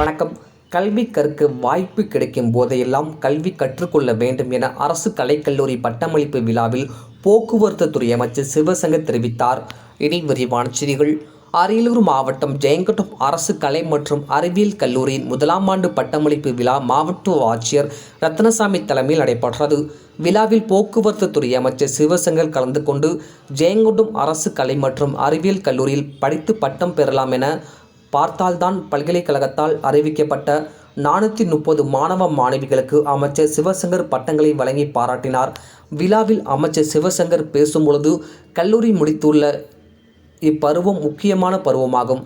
வணக்கம். கல்வி கற்க வாய்ப்பு கிடைக்கும் போதையெல்லாம் கல்வி கற்றுக்கொள்ள வேண்டும் என அரசு கலைக்கல்லூரி பட்டமளிப்பு விழாவில் போக்குவரத்து துறை அமைச்சர் சிவசங்கர் தெரிவித்தார். இனி விரிவான செய்திகள். அரியலூர் மாவட்டம் ஜெயங்கொண்டம் அரசு கலை மற்றும் அறிவியல் கல்லூரியின் முதலாம் ஆண்டு பட்டமளிப்பு விழா மாவட்ட ஆட்சியர் ரத்னசாமி தலைமையில் நடைபெற்றது. விழாவில் போக்குவரத்து துறை அமைச்சர் சிவசங்கர் கலந்து கொண்டு ஜெயங்கொண்டம் அரசு கலை மற்றும் அறிவியல் கல்லூரியில் படித்து பட்டம் பெறலாம் என பார்த்தால்தான் பல்கலைக்கழகத்தால் அறிவிக்கப்பட்ட நானூற்றி முப்பது மாணவ மாணவிகளுக்கு அமைச்சர் சிவசங்கர் பட்டங்களை வழங்கி பாராட்டினார். விழாவில் அமைச்சர் சிவசங்கர் பேசும்பொழுது கல்லூரி முடித்துள்ள இப்பருவம் முக்கியமான பருவமாகும்.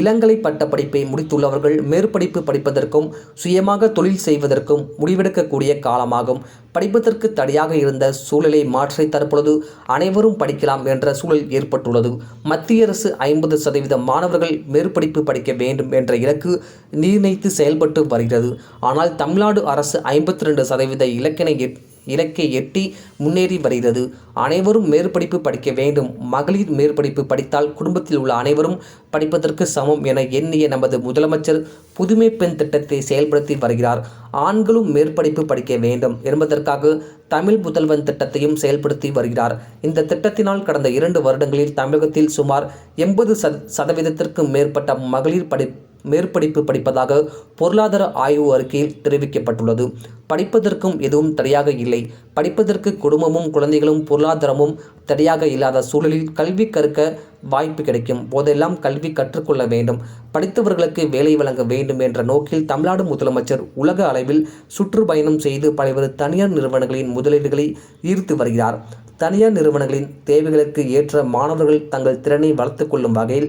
இளங்கலை பட்ட படிப்பை முடித்துள்ளவர்கள் மேற்படிப்பு படிப்பதற்கும் சுயமாக தொழில் செய்வதற்கும் முடிவெடுக்கக்கூடிய காலமாகும். படிப்பதற்கு தடையாக இருந்த சூழலை மாற்றி தற்பொழுது அனைவரும் படிக்கலாம் என்ற சூழல் ஏற்பட்டுள்ளது. மத்திய அரசு ஐம்பது சதவீத மாணவர்கள் மேற்படிப்பு படிக்க வேண்டும் என்ற இலக்கு நிர்ணயித்து செயல்பட்டு வருகிறது. ஆனால் தமிழ்நாடு அரசு ஐம்பத்தி ரெண்டு சதவீத இலக்கினை இலக்கை எட்டி முன்னேறி வருகிறது. அனைவரும் மேற்படிப்பு படிக்க வேண்டும். மகளிர் மேற்படிப்பு படித்தால் குடும்பத்தில் உள்ள அனைவரும் படிப்பதற்கு சமம் என எண்ணிய நமது முதலமைச்சர் புதுமை பெண் திட்டத்தை செயல்படுத்தி வருகிறார். ஆண்களும் மேற்படிப்பு படிக்க வேண்டும் என்பதற்காக தமிழ் புதல்வன் திட்டத்தையும் செயல்படுத்தி வருகிறார். இந்த திட்டத்தினால் கடந்த இரண்டு வருடங்களில் தமிழகத்தில் சுமார் எண்பது சதவீதத்திற்கும் மேற்பட்ட மகளிர் படி மேற்படிப்பு படிப்பதாக பொருளாதார ஆய்வு அறிக்கையில் தெரிவிக்கப்பட்டுள்ளது. படிப்பதற்கும் எதுவும் தடையாக இல்லை. படிப்பதற்கு குடும்பமும் குழந்தைகளும் பொருளாதாரமும் தடையாக இல்லாத சூழலில் கல்வி கற்க வாய்ப்பு கிடைக்கும். போதெல்லாம் கல்வி கற்றுக்கொள்ள வேண்டும். படித்தவர்களுக்கு வேலை வழங்க வேண்டும் என்ற நோக்கில் தமிழ்நாடு முதலமைச்சர் உலக அளவில் சுற்றுப்பயணம் செய்து பல்வேறு தனியார் நிறுவனங்களின் முதலீடுகளை ஈர்த்து வருகிறார். தனியார் நிறுவனங்களின் தேவைகளுக்கு ஏற்ற மாணவர்கள் தங்கள் திறனை வளர்த்து கொள்ளும் வகையில்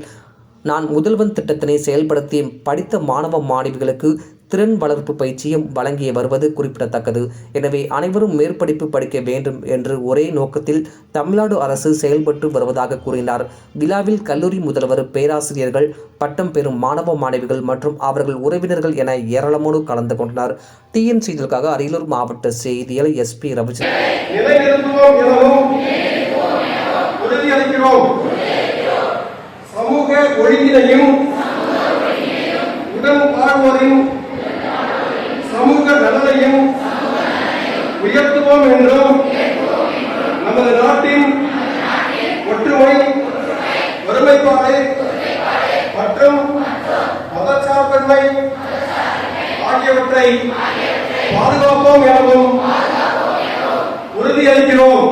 நான் முதல்வன் திட்டத்தினை செயல்படுத்தி படித்த மாணவ மாணவிகளுக்கு திறன் வளர்ப்பு பயிற்சியும் வழங்கி வருவது குறிப்பிடத்தக்கது. எனவே அனைவரும் மேற்படிப்பு படிக்க வேண்டும் என்று ஒரே நோக்கத்தில் தமிழ்நாடு அரசு செயல்பட்டு வருவதாக கூறினார். விழாவில் கல்லூரி முதல்வர் பேராசிரியர்கள் பட்டம் பெறும் மாணவ மாணவிகள் மற்றும் அவர்கள் உறவினர்கள் என ஏராளமோடு கலந்து கொண்டனர். டிஎன் செய்திகளுக்காக அரியலூர் மாவட்ட செய்தியாளர் எஸ்பி ரவிச்சந்திரன் நிலைநிறுத்துவோம் எனவும் உறுதியளிக்கிறோம் சமூக ஒழுங்கினையும் உடன் வாழ்வோரின் சமூக நலனையும் உயர்த்துவோம் என்றும் நமது நாட்டின் ஒற்றுமை ஒருமைப்பாடு மற்றும் மதச்சார்பின்மை ஆகியவற்றை பாதுகாப்போம் எனவும் உறுதியளிக்கிறோம்.